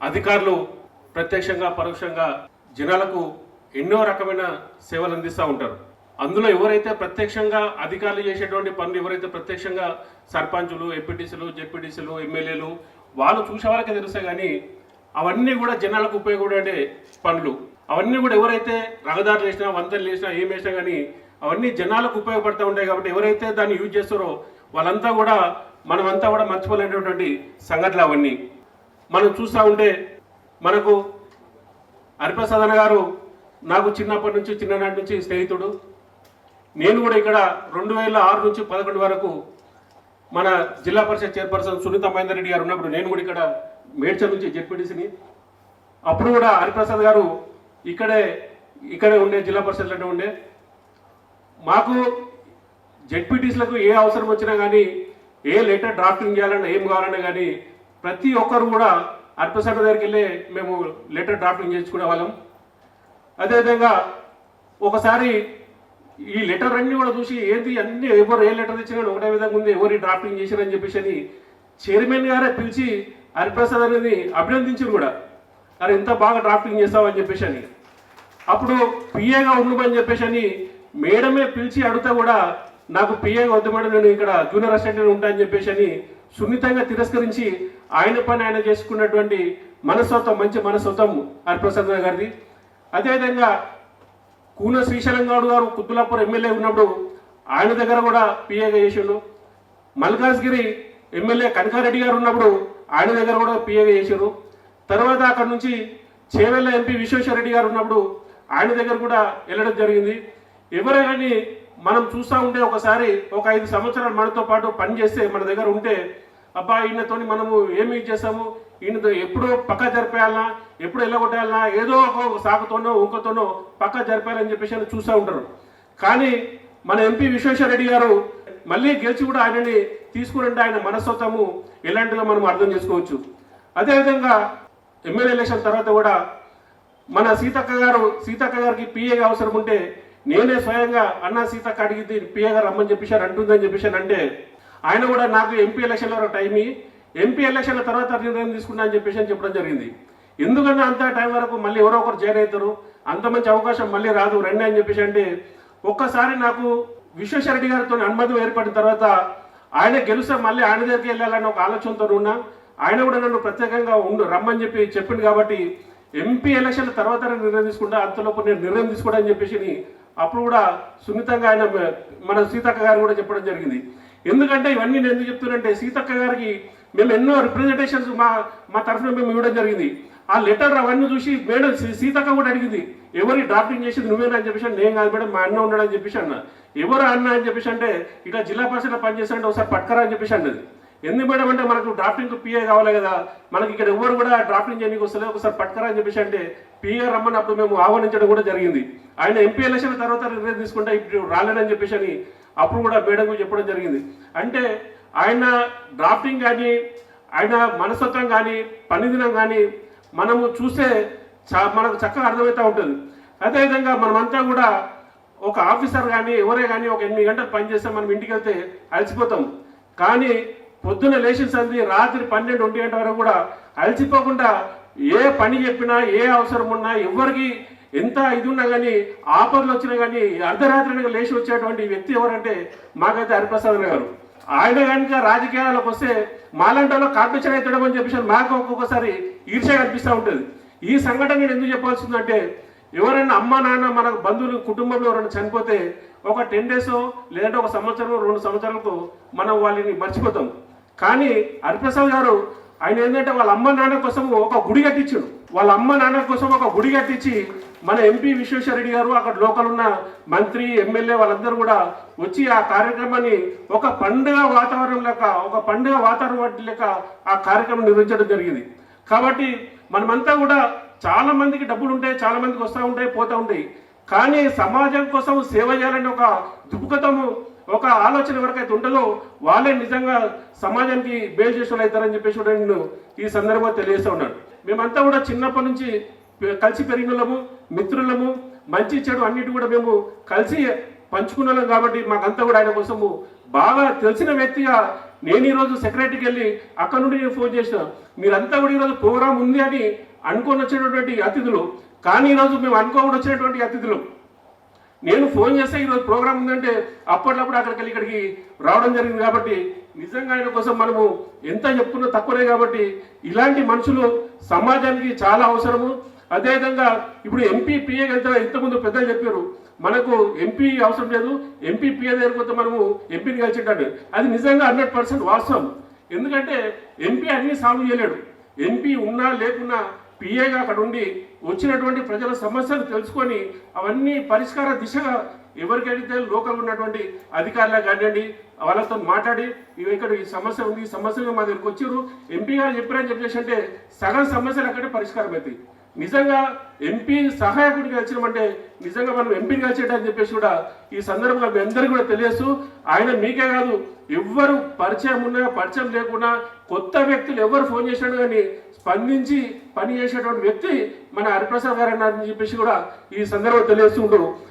అధికారులు ప్రత్యక్షంగా పరోక్షంగా జనాలకు ఎన్నో రకమైన సేవలు అందిస్తూ ఉంటారు. అందులో ఎవరైతే ప్రత్యక్షంగా అధికారులు చేసేటువంటి పనులు ఎవరైతే ప్రత్యక్షంగా సర్పంచులు ఎంపీటీసీలు జెడ్పీటీసీలు ఎమ్మెల్యేలు వాళ్ళు చూసే వాళ్ళకి తెలుస్తాయి కానీ అవన్నీ కూడా జనాలకు ఉపయోగపడే పనులు. అవన్నీ కూడా ఎవరైతే రహదారులు వేసినా వంతెనలు వేసినా ఏం వేసినా కానీ అవన్నీ జనాలకు ఉపయోగపడుతూ ఉంటాయి కాబట్టి ఎవరైతే దాన్ని యూజ్ చేస్తారో వాళ్ళంతా కూడా మనమంతా కూడా మర్చిపోలేనటువంటి సంఘటనలు అవన్నీ. మనం చూస్తూ ఉంటే మనకు హరిప్రసాద్ గారు నాకు చిన్నప్పటి నుంచి చిన్ననాటి నుంచి స్నేహితుడు. నేను కూడా ఇక్కడ రెండు వేల ఆరు నుంచి పదకొండు వరకు మన జిల్లా పరిషత్ చైర్పర్సన్ సునీత మహేందర్ రెడ్డి గారు ఉన్నప్పుడు నేను కూడా ఇక్కడ మేడ్చల్ నుంచి జెడ్పీటీసీని. అప్పుడు కూడా హరిప్రసాద్ గారు ఇక్కడే ఇక్కడే ఉండే జిల్లా పరిషత్లోనే ఉండే. మాకు జెడ్పీటీసీలకు ఏ అవసరం వచ్చినా కానీ ఏ లెటర్ డ్రాఫ్టింగ్ చేయాలన్నా ఏం కావాలన్నా కానీ ప్రతి ఒక్కరు కూడా హరిప్రసాద్ దగ్గరికి వెళ్ళి మేము లెటర్ డ్రాఫ్టింగ్ చేసుకునే వాళ్ళం. అదేవిధంగా ఒకసారి ఈ లెటర్ అన్ని కూడా చూసి ఏంటి అన్ని ఎవరు ఏ లెటర్ తెచ్చినా ఒకటే విధంగా ఉంది ఎవరు డ్రాఫ్టింగ్ చేశారని చెప్పేసి అని చైర్మన్ గారే పిలిచి హరిప్రసాద్ అనేది అభినందించారు కూడా. అరే ఇంత బాగా డ్రాఫ్టింగ్ చేస్తావని చెప్పేసి అని. అప్పుడు పిఏగా ఉండమని చెప్పేసి అని మేడమే పిలిచి అడిగితే కూడా నాకు పిఏ వద్దు మేడం నేను ఇక్కడ జూనియర్ అసిస్టెంట్ ఉంటా అని చెప్పేసి అని సున్నితంగా తిరస్కరించి ఆయన పని ఆయన చేసుకున్నటువంటి మనస్తత్వం మంచి మనస్తత్వం హరిప్రసాద్ గారిది. అదేవిధంగా కూన శ్రీశైలం గౌడ్ గారు కుత్తులాపూర్ ఎమ్మెల్యే ఉన్నప్పుడు ఆయన దగ్గర కూడా పిఏగా చేసిండు. మల్కాజ్గిరి ఎమ్మెల్యే కనకారెడ్డి గారు ఉన్నప్పుడు ఆయన దగ్గర కూడా పిఏగా చేసారు తర్వాత అక్కడ నుంచి చేవెళ్ళ ఎంపీ విశ్వేశ్వరరెడ్డి గారు ఉన్నప్పుడు ఆయన దగ్గర కూడా వెళ్ళడం జరిగింది. ఎవరైనా మనం చూస్తూ ఉంటే ఒకసారి ఒక ఐదు సంవత్సరాలు మనతో పాటు పని చేస్తే మన దగ్గర ఉంటే అబ్బా ఈయనతోని మనము ఏమి చేస్తాము? ఈయనతో ఎప్పుడు పక్క జరిపేయాలనా? ఎప్పుడు వెళ్ళగొట్టాలనా ఏదో ఒక సాకుతోనో ఇంకోతోనో పక్క జరిపేయాలని చెప్పేసి అని చూస్తూ ఉంటారు. కానీ మన ఎంపీ విశ్వేశ్వరరెడ్డి గారు మళ్ళీ గెలిచి కూడా ఆయనని తీసుకురంటే ఆయన మనస్తత్వము ఎలాంటిదో మనం అర్థం చేసుకోవచ్చు. అదేవిధంగా ఎమ్మెల్యే ఎలక్షన్ తర్వాత కూడా మన సీతక్క గారు సీతక్క గారికి పిఏగా అవసరం ఉంటే నేనే స్వయంగా అన్నా సీతక్క అడిగింది పిఏ గారు రమ్మని చెప్పేసి అంటుందని చెప్పేసి అంటే ఆయన కూడా నాకు ఎంపీ ఎలక్షన్లో ఒక టైం ఎంపీ ఎలక్షన్ల తర్వాత నిర్ణయం తీసుకున్నా అని చెప్పేసి అని చెప్పడం జరిగింది. ఎందుకంటే అంత టైం వరకు మళ్ళీ ఎవరో ఒకరు జాయిన్ అవుతారు అంత మంచి అవకాశం మళ్ళీ రాదు రండి అని చెప్పేసి అంటే ఒక్కసారి నాకు విశ్వేశ్వరరెడ్డి గారితో అనుమతి ఏర్పడిన తర్వాత ఆయన గెలిస్తే మళ్ళీ ఆయన దగ్గరికి వెళ్ళాలని ఒక ఆలోచనతో ఉన్నా ఆయన కూడా నన్ను ప్రత్యేకంగా ఉండు రమ్మని చెప్పి చెప్పింది కాబట్టి ఎంపీ ఎలక్షన్ల తర్వాత నిర్ణయం తీసుకుంటా అంతలోపు నేను నిర్ణయం తీసుకోవడం చెప్పేసి అప్పుడు కూడా సున్నితంగా ఆయన మన సీతక్క గారు కూడా చెప్పడం జరిగింది. ఎందుకంటే ఇవన్నీ నేను ఎందుకు చెప్తున్నానంటే సీతక్క గారికి మేము ఎన్నో రిప్రజెంటేషన్స్ మా మా తరఫున మేము ఇవ్వడం జరిగింది. ఆ లెటర్ అవన్నీ చూసి మేడం సీ- సీతక్క కూడా అడిగింది ఎవరి డ్రాఫ్టింగ్ చేసింది నువ్వేనా? అని చెప్పేసి నేను కాదు మేడం మా అన్న ఉన్నాడని చెప్పేసి అన్న. ఎవరు అన్న? అని చెప్పేసి అంటే ఇట్లా జిల్లా పరిషత్లో పనిచేస్తారంటే ఒకసారి పట్టుకరా అని చెప్పేసి అన్నది. ఎందుకు మేడం అంటే మనకు డ్రాఫ్టింగ్ పిఏ కావాలి కదా? మనకి ఇక్కడ ఎవరు కూడా డ్రాఫ్టింగ్ చేయడానికి వస్తలేదు. ఒకసారి పట్టుకరా అని చెప్పేసి అంటే పిఏ రమ్మన్నప్పుడు మేము ఆహ్వానించడం కూడా జరిగింది. ఆయన ఎంపీ ఎలక్షన్ తర్వాత నిర్ణయం తీసుకుంటే ఇప్పుడు రాలేదని చెప్పేసి అని అప్పుడు కూడా మేడం చెప్పడం జరిగింది. అంటే ఆయన డ్రాఫ్టింగ్ కానీ ఆయన మనస్తత్వం కానీ పనిదినం కానీ మనము చూస్తే మనకు చక్కగా అర్థమవుతూ ఉంటుంది. అదేవిధంగా మనమంతా కూడా ఒక ఆఫీసర్ కానీ ఎవరే కానీ ఒక ఎనిమిది గంటలు పనిచేస్తే మనం ఇంటికి వెళ్తే అలసిపోతాం. కానీ పొద్దున్న లేచిన సంది రాత్రి పన్నెండు ఒంటి గంట వరకు కూడా అలసిపోకుండా ఏ పని చెప్పినా ఏ అవసరం ఉన్నా ఎవరికి ఎంత ఇది ఉన్నా కానీ ఆపదలు వచ్చినా కానీ అర్ధరాత్రి లేచి వచ్చేటువంటి వ్యక్తి ఎవరంటే మాకైతే హరిప్రసాద్ గారు. ఆయన కనుక రాజకీయాలకు వస్తే మాలంటలో కాంపిటీషన్ అవుతాడమని అని చెప్పేసి మాకు ఒక్కొక్కసారి ఈర్ష్య కనిపిస్తూ ఉంటుంది. ఈ సంఘటన నేను ఎందుకు చెప్పాల్సిందంటే ఎవరైనా అమ్మ నాన్న మన బంధువులు కుటుంబంలో ఎవరైనా చనిపోతే ఒక టెన్ డేస్ లేదంటే ఒక సంవత్సరం రెండు సంవత్సరాలకు మనం వాళ్ళని మర్చిపోతాం. కానీ హరిప్రసాద్ గారు ఆయన ఏంటంటే వాళ్ళ అమ్మ నాన్న కోసం ఒక గుడి కట్టించాడు. వాళ్ళ అమ్మ నాన్న కోసం ఒక గుడి కట్టించి మన ఎంపీ విశ్వేశ్వరరెడ్డి గారు అక్కడ లోకల్ ఉన్న మంత్రి ఎమ్మెల్యే వాళ్ళందరూ కూడా వచ్చి ఆ కార్యక్రమాన్ని ఒక పండుగ వాతావరణం లెక్క ఒక పండుగ వాతావరణం లెక్క ఆ కార్యక్రమం నిర్వహించడం జరిగింది. కాబట్టి మనమంతా కూడా చాలా మందికి డబ్బులు ఉంటాయి చాలా మందికి వస్తూ ఉంటాయి పోతూ ఉంటాయి. కానీ సమాజం కోసం సేవ చేయాలని ఒక దుఃఖతము ఒక ఆలోచన ఎవరికైతే ఉంటుందో వాళ్ళే నిజంగా సమాజానికి బేల్ చేసిన అవుతారని చెప్పేసి కూడా నేను ఈ సందర్భంగా తెలియజేస్తూ ఉన్నాను. మేమంతా కూడా చిన్నప్పటి నుంచి కలిసి పెరిగినలము మిత్రులము మంచి చెడు అన్నిటి కూడా మేము కలిసి పంచుకున్నాం కాబట్టి మాకంతా కూడా ఆయన కోసము బాగా తెలిసిన వ్యక్తిగా నేను ఈరోజు సెక్రటరీకి వెళ్ళి అక్కడ నుండి నేను ఫోన్ చేసిన. మీరంతా కూడా ఈరోజు ప్రోగ్రామ్ ఉంది అని అనుకొని వచ్చినటువంటి అతిథులు. కానీ ఈరోజు మేము అనుకోకుండా వచ్చినటువంటి అతిథులు. నేను ఫోన్ చేస్తే ఈరోజు ప్రోగ్రామ్ ఉందంటే అప్పట్లప్పుడు అక్కడికి వెళ్ళి ఇక్కడికి రావడం జరిగింది కాబట్టి నిజంగా ఆయన కోసం మనము ఎంత చెప్పుకున్నా తక్కువనే కాబట్టి ఇలాంటి మనుషులు సమాజానికి చాలా అవసరము. అదేవిధంగా ఇప్పుడు ఎంపీ పిఏ వెళ్తే ఇంతకుముందు పెద్దలు చెప్పారు మనకు ఎంపీ అవసరం లేదు ఎంపీ పిఏ దగ్గర కొంత మనము ఎంపీని కలిసింటాడు అది నిజంగా హండ్రెడ్ పర్సెంట్ వాస్తవం. ఎందుకంటే ఎంపీ అన్నీ సాల్వ్ చేయలేడు. ఎంపీ ఉన్నా లేకున్నా పిఏగా అక్కడ ఉండి వచ్చినటువంటి ప్రజల సమస్యలు తెలుసుకొని అవన్నీ పరిష్కార దిశగా ఎవరికైతే లోకల్ ఉన్నటువంటి అధికారులకు కానివ్వండి వాళ్ళతో మాట్లాడి ఇవి ఇక్కడ ఈ సమస్య ఉంది ఈ సమస్య మా దగ్గరికి వచ్చారు. ఎంపీ గారు చెప్పారని చెప్పేసి అంటే సగం సమస్యలు అక్కడే పరిష్కారం అవుతాయి నిజంగా ఎంపీ సహాయకుడిగా వచ్చినామంటే నిజంగా మనం ఎంపీని కలిసేటని చెప్పేసి కూడా ఈ సందర్భంగా మీ అందరికీ కూడా తెలియస్తూ ఆయన మీకే కాదు ఎవ్వరు పరిచయం ఉన్నా పరిచయం లేకుండా కొత్త వ్యక్తులు ఎవరు ఫోన్ చేసినాడు కానీ స్పందించి పని చేసేటువంటి వ్యక్తి మన హరిప్రసాద్ గారు అన్నారని చెప్పేసి కూడా ఈ సందర్భంలో తెలియజేస్తుంటారు